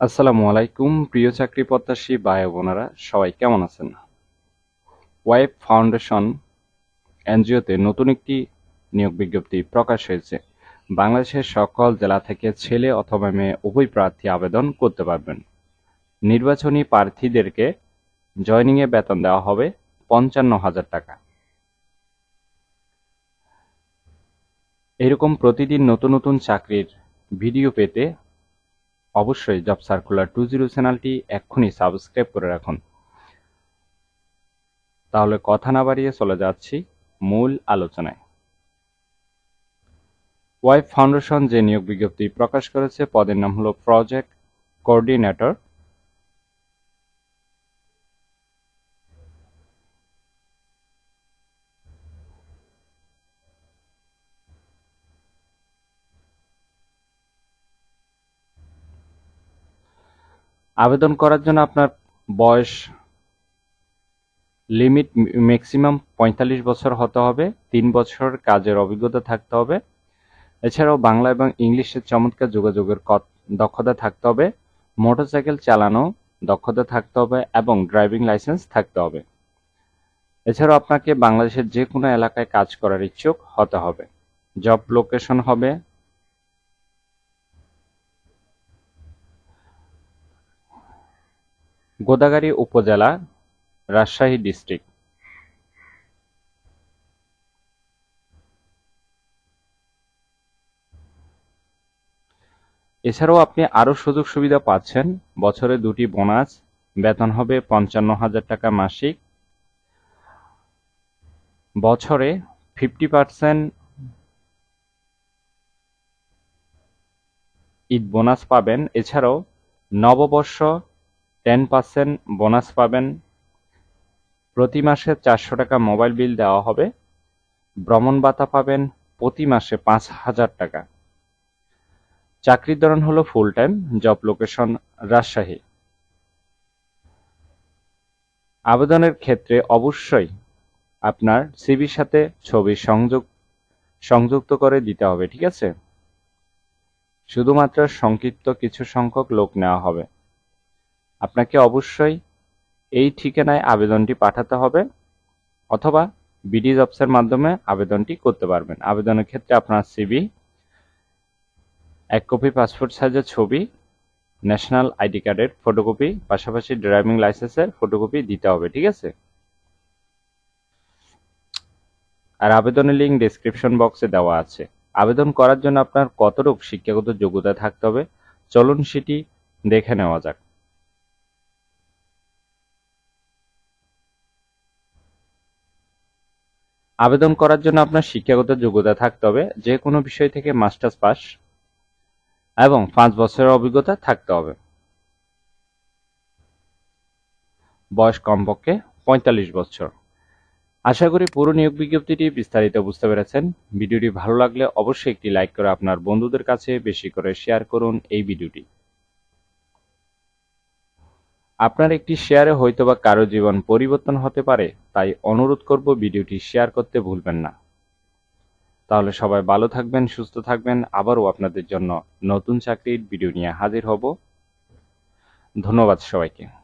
আসসালামু আলাইকুম, প্রিয় চাকরি প্রত্যাশী ভাই বোনেরা, সবাই কেমন আছেন? ওয়াইফ ফাউন্ডেশন এনজিওতে নতুন একটি নিয়োগ বিজ্ঞপ্তি প্রকাশ হয়েছে। বাংলাদেশের সকল জেলা থেকে ছেলে অথবা মেয়ে উভয় প্রার্থী আবেদন করতে পারবেন। নির্বাচনী প্রার্থীদেরকে জয়নিংয়ে বেতন দেওয়া হবে পঞ্চান্ন হাজার টাকা। এরকম প্রতিদিন নতুন নতুন চাকরির ভিডিও পেতে অবশ্যই জব সার্কুলার টু জিরো চ্যানেলটি এক্ষুনি সাবস্ক্রাইব করে রাখুন। তাহলে কথা না বাড়িয়ে চলে যাচ্ছি মূল আলোচনায়। ওয়াইফ ফাউন্ডেশন যে নিয়োগ বিজ্ঞপ্তি প্রকাশ করেছে, পদের নাম হলো প্রজেক্ট কোঅর্ডিনেটর। আবেদন করার জন্য আপনার বয়স লিমিট ম্যাক্সিমাম পঁয়তাল্লিশ বছর হতে হবে। তিন বছর কাজের অভিজ্ঞতা থাকতে হবে। এছাড়াও বাংলা এবং ইংলিশের চমৎকার যোগাযোগের দক্ষতা থাকতে হবে। মোটরসাইকেল চালানো দক্ষতা থাকতে হবে এবং ড্রাইভিং লাইসেন্স থাকতে হবে। এছাড়াও আপনাকে বাংলাদেশের যে কোনো এলাকায় কাজ করার ইচ্ছুক হতে হবে। জব লোকেশন হবে গোদাগাড়ী উপজেলা রাজশাহী ডিস্ট্রিক্ট। এছাড়াও আপনি আরও সুযোগ সুবিধা পাচ্ছেন। বছরে দুটি বোনাস, বেতন হবে পঞ্চান্ন হাজার টাকা মাসিক। বছরে ফিফটি পার্সেন্ট ঈদ বোনাস পাবেন। এছাড়াও নববর্ষ টেন পার্সেন্ট বোনাস পাবেন। প্রতি মাসে চারশো টাকা মোবাইল বিল দেওয়া হবে। ভ্রমণ ভাতা পাবেন প্রতি মাসে পাঁচ হাজার টাকা। চাকরির ধরন হলো full time job location Rajshahi. আবেদনের ক্ষেত্রে অবশ্যই আপনার সিভির সাথে ছবি সংযোগ সংযুক্ত করে দিতে হবে, ঠিক আছে? শুধুমাত্র সংক্ষিপ্ত কিছু সংখ্যক লোক নেওয়া হবে। আপনাকে অবশ্যই এই ঠিকানায় আবেদনটি পাঠাতে হবে অথবা বিডি জবসের মাধ্যমে আবেদনটি করতে পারবেন। আবেদনের ক্ষেত্রে আপনার সিবি এক কপি পাসপোর্ট সাইজের ছবি ন্যাশনাল আইডি কার্ডের ফটোকপি পাশাপাশি ড্রাইভিং লাইসেন্সের ফটোকপি দিতে হবে, ঠিক আছে? আর আবেদনের লিঙ্ক ডিসক্রিপশন বক্সে দেওয়া আছে। আবেদন করার জন্য আপনার কতটুক শিক্ষাগত যোগ্যতা থাকতে হবে? চলুন সেটি দেখে নেওয়া যাক। আবেদন করার জন্য আপনার শিক্ষাগত যোগ্যতা থাকতে হবে, যে কোনো বিষয় থেকে মাস্টার্স পাস এবং পাঁচ বছরের অভিজ্ঞতা থাকতে হবে। বয়স কমপক্ষে পঁয়তাল্লিশ বছর। আশা করি পুরো নিয়োগ বিজ্ঞপ্তিটি বিস্তারিত বুঝতে পেরেছেন। ভিডিওটি ভালো লাগলে অবশ্যই একটি লাইক করে আপনার বন্ধুদের কাছে বেশি করে শেয়ার করুন এই ভিডিওটি। আপনার একটি শেয়ারে হয়তোবা কারও জীবন পরিবর্তন হতে পারে তাই অনুরোধ করব ভিডিওটি শেয়ার করতে ভুলবেন না। তাহলে সবাই ভালো থাকবেন, সুস্থ থাকবেন। আবারও আপনাদের জন্য নতুন চাকরির ভিডিও নিয়ে হাজির হব। ধন্যবাদ সবাইকে।